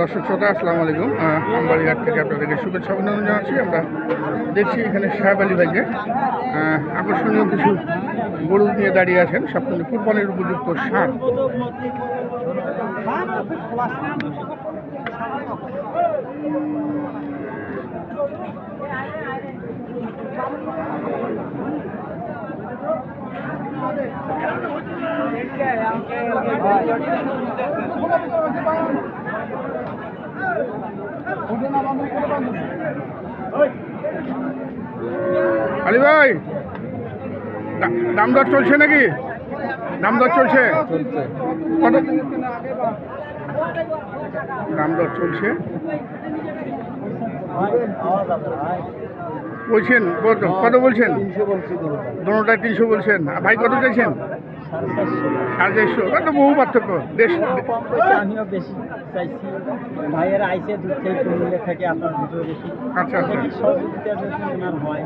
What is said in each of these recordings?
দর্শক শ্রোতা আসসালামু আলাইকুম। আহ, আমবাড়িঘাট থেকে আপনাদেরকে শুভেচ্ছা অভিনন্দন জানাচ্ছি। আমরা দেখছি এখানে সাহেব আলী ভাইকে। আকর্ষণীয় কিছু গরু নিয়ে দাঁড়িয়ে আছেন। সব কিন্তু কুরবানির উপযুক্ত সার। আলী ভাই দাম দর চলছে নাকি? দাম দর চলছে? কত? দাম দর চলছে? বলছেন কত কত বলছেন? দোনোটায় তিনশো বলছেন। ভাই কত চাইছেন? সাড়ে চারশো কত বহু পার্থক্য? দেশ আমিও বেশি চাইছি। ভাইয়েরা আইসে দূর থেকে আপনার ভিডিও দেখি। আচ্ছা আচ্ছা। দেখি সহযোগিতা যদি ওনার হয়।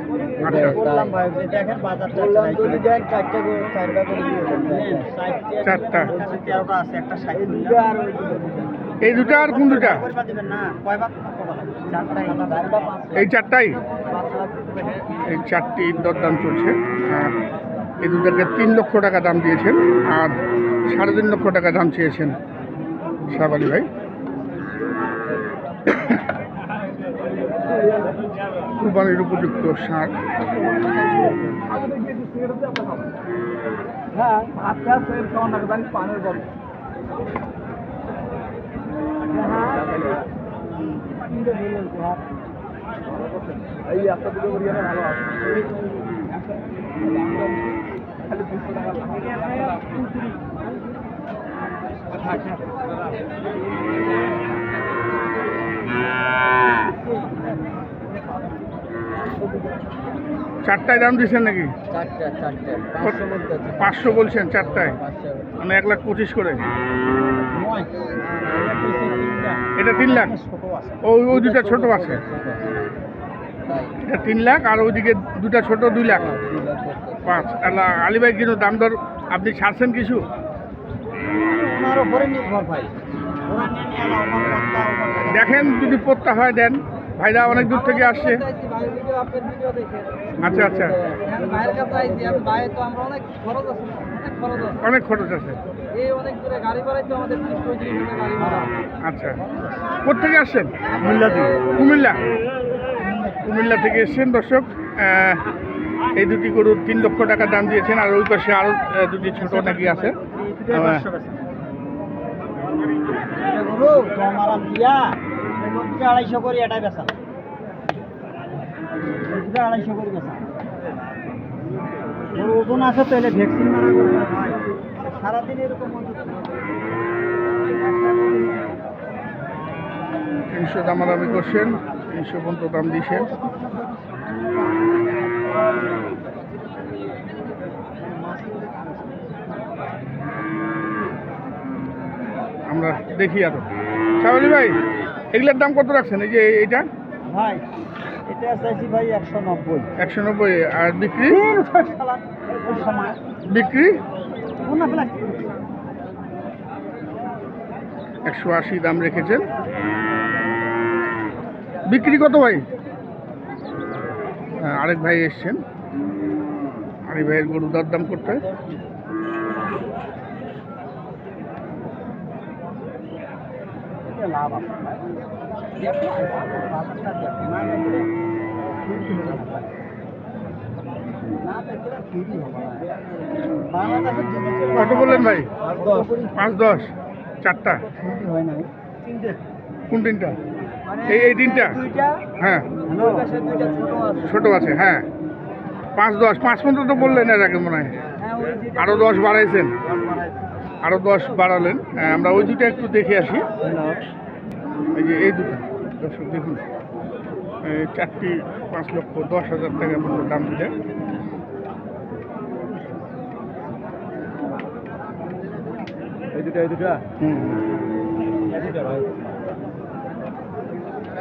আচ্ছা। বললাম ভাই যে দেখেন বাজারটা দেন চারটে করে চারটা করে চারটা। বলছি তেরোটা আছে একটা ষাট আর এই দুটা আর কোন দুটা? করবা দিবেন? না কয় ভাগ চারটা এই চারটাই? এই চারটি দরদাম চলছে। আর এই দুটাকে তিন লক্ষ টাকা দাম দিয়েছেন আর সাড়ে তিন লক্ষ টাকা দাম চেয়েছেন সাহেব আলী ভাই। কুরবানির উপযুক্ত সার। হ্যাঁ এই দুটো করি ভালো আছে চারটায় দাম দিয়েছেন নাকি? পাঁচশো বলছেন চারটায়? মানে এক লাখ পঁচিশ করে? এটা তিন লাখ? ওই ওই দুটা ছোট আছে। এটা তিন লাখ আর ওইদিকে দুটা ছোট দুই লাখ। করতে। পাঁচ। আল্লাহ আলী ভাই কিন্তু দাম দর আপনি ছাড়ছেন কিছু? ওনার উপরে নির্ভর ভাই। দেখেন যদি পত্তা হয় দেন। ভাইরা অনেক দূর থেকে আসছে। আচ্ছা আচ্ছা। আমরা অনেক খরচ আছে। আচ্ছা। কোথেকে আসছেন? কুমিল্লা কুমিল্লা। থেকে এসছেন দর্শক। এই দুটি গরুর তিন লক্ষ টাকা দাম দিয়েছেন, আর ওই পাশে আরও দুটি ছোট নাকি আছে আড়াইশো করে এটাই বেচা। আড়াইশো আছে ভ্যাকসিন করছেন, তিনশো পর্যন্ত দাম দিয়েছেন আমরা দেখি আরও। সাবলি ভাই এগুলোর দাম কত রাখছেন? এই যে এইটা? ভাই এটা চাইছি ভাই একশো নব্বই। একশো নব্বই আর বিক্রি? বিক্রি? একশো আশি দাম রেখেছেন। বিক্রি কত ভাই? আরেক ভাই এসছেন। আরেক ভাইয়ের গরু দরদাম করতে কত বললেন ভাই? পাঁচ দশ। চারটা। হয়। কোন তিনটা? এই- এই? দুইটা, হ্যাঁ। ছোট আছে। হ্যাঁ। পাঁচ দশ পাঁচ পর্যন্ত তো বললেন এর আগে মনে হয়। হ্যাঁ, আরও দশ বাড়াইছেন। আরও দশ বাড়ালেন। হ্যাঁ, আমরা ওই দুটো একটু দেখে আসি। এই যে এই দুটো। দর্শক দেখুন। চারটি পাঁচ লক্ষ দশ হাজার টাকা মতো দাম দিলে। এই দুটা এই দুটা হুম এই দুটা ভাই না না উঠে যাবে আর যাওয়া যাবে না পাঁচটা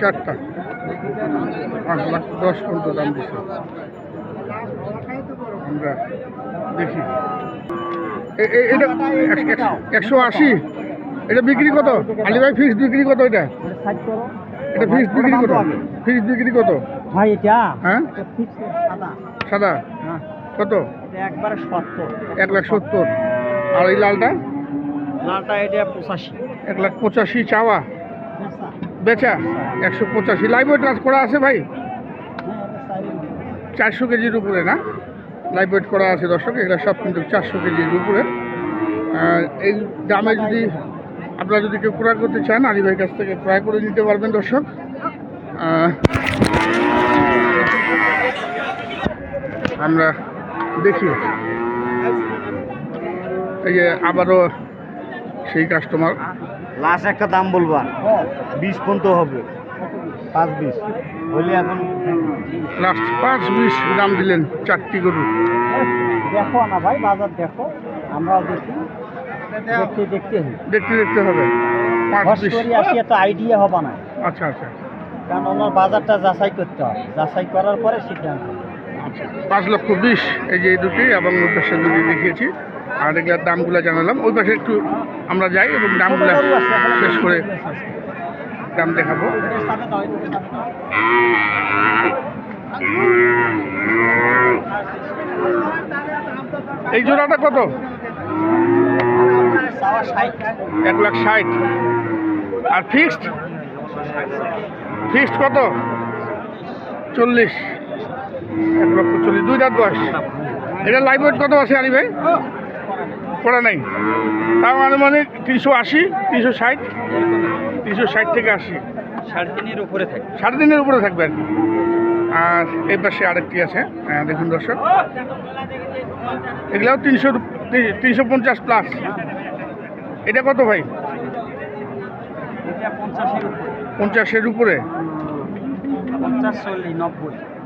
চারটা। দশ পর্যন্ত দাম দিচ্ছে আমরা দেখি। এটা এক- এক- একশো আশি। এটা বিক্রি কত? আলী ভাই ফিক্স বিক্রি কত এটা? এটা ফিক্স বিক্রি কত? ফিক্স বিক্রি কত? ভাই এটা হ্যাঁ? সাদা। সাদা? হ্যাঁ। কত? একবারে সত্তর। এক লাখ সত্তর। আর এই লালটা? লালটা এটা পঁচাশি। এক লাখ পঁচাশি চাওয়া। বেচা। একশো পঁচাশি। লাইভ ওয়েট করা আছে ভাই? চারশো কেজির উপরে না? লাইভ ওয়েট করা আছে দর্শক। এগুলো সব কিন্তু চারশো কেজির উপরে। এই দামে যদি আপনারা যদি কেউ ক্রয় করতে চান আলী ভাইয়ের কাছ থেকে ক্রয় করে নিতে পারবেন দর্শক। আমরা দেখি। এই যে আবারও সেই কাস্টমার লাস্ট একটা দাম বলব আর। বিশ পর্যন্ত হবে। পাঁচ বিশ। বলি এখন লাস্ট পাঁচ বিশ দাম দিলেন চারটি গরু। দেখো না ভাই বাজার দেখো। আমরাও দেখি। দেখতে দেখতে দেখতে দেখতে হবে। পাঁচ হস বিশ। করে আসি এত আইডিয়া হবে না। আচ্ছা আচ্ছা। কারণ ওনার বাজারটা যাচাই করতে হবে। যাচাই করার পরে সিদ্ধান্ত আচ্ছা পাঁচ লক্ষ বিশ এই যে এই দুটি এবং ওই পাশে দুটি দেখিয়েছি। আর এগুলোর দামগুলো জানালাম। ওই পাশে একটু আমরা যাই এবং দামগুলো শেষ করে দাম দেখাবো। এই জোড়াটা কত? এক লাখ ষাট। আর ফিক্সড ফিক্সড কত? চল্লিশ। এক লক্ষ চল্লিশ। দুই দাঁত বয়স। এটা লাইভ ওয়েট কত আছে আনি ভাই? করা নাই। তাও আনুমানিক তিনশো আশি তিনশো ষাট তিনশো ষাট থেকে আশি। সাড়ে তিনের উপরে থাকে। সাড়ে তিনের উপরে থাকবে। আর কি আর এই পাশে আরেকটি আছে। হ্যাঁ, দেখুন দর্শক। এগুলাও তিনশো তিনশো পঞ্চাশ প্লাস এটা কত ভাই? পঞ্চাশের উপরে।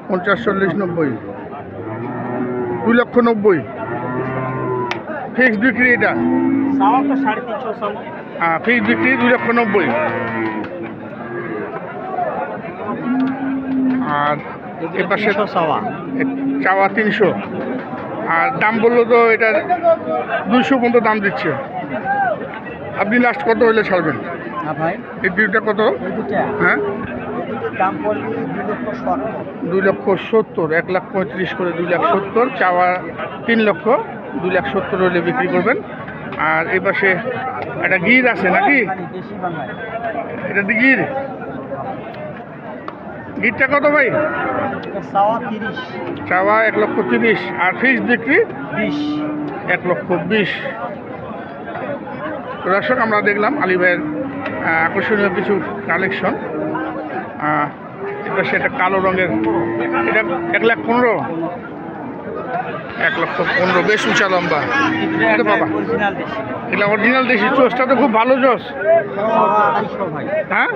পঞ্চাশ চল্লিশ নব্বই। দুই লক্ষ নব্বই। ফিক্সড বিক্রি এটা? চাও ফিক্সড বিক্রি দুই লক্ষ নব্বই। আর এ পাশে তিনশো চাওয়া। চাওয়া তিনশো। আর দাম বলল তো এটা দুইশো পর্যন্ত দাম দিচ্ছে। আপনি লাস্ট কত হলে ছাড়বেন ভাই। এই দুইটা কত? হ্যাঁ? দুই লক্ষ সত্তর। এক লাখ পঁয়ত্রিশ করে দুই লাখ সত্তর চাওয়া তিন লক্ষ দুই লাখ সত্তর হলে বিক্রি করবেন। আর এই পাশে একটা গির আছে নাকি? এটা দি গির? গিরটা কত ভাই? চাওয়া এক লক্ষ তিরিশ। আর ফিক্স বিক্রি? বিশ। এক লক্ষ বিশ। তো দর্শক আমরা দেখলাম আলী ভাইয়ের আকর্ষণীয় কিছু কালেকশন এটা সেটা কালো রঙের। এটা এক লাখ পনেরো। এক লক্ষ পনেরো বেশ উঁচা লম্বা। এটা বাবা। অরিজিনাল দেশি। এটা অরিজিনাল দেশি চোষটা তো খুব ভালো ভাই হ্যাঁ?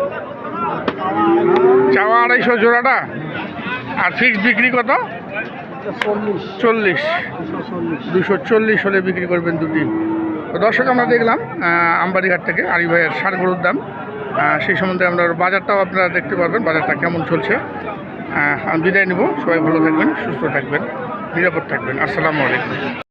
চাওয়া আড়াইশো জোড়াটা? আর ফিক্স বিক্রি কত? চল্লিশ। চল্লিশ। দুশো চল্লিশ হলে বিক্রি করবেন দুটি। দর্শক আমরা দেখলাম আম্বারিঘাট থেকে আরি ভাইয়ের সার গরুর দাম সেই সম্বন্ধে আমরা বাজারটাও আপনারা দেখতে পারবেন, বাজারটা কেমন চলছে। আমি বিদায় নেব, সবাই ভালো থাকবেন, সুস্থ থাকবেন, নিরাপদ থাকবেন। আসসালামু আলাইকুম।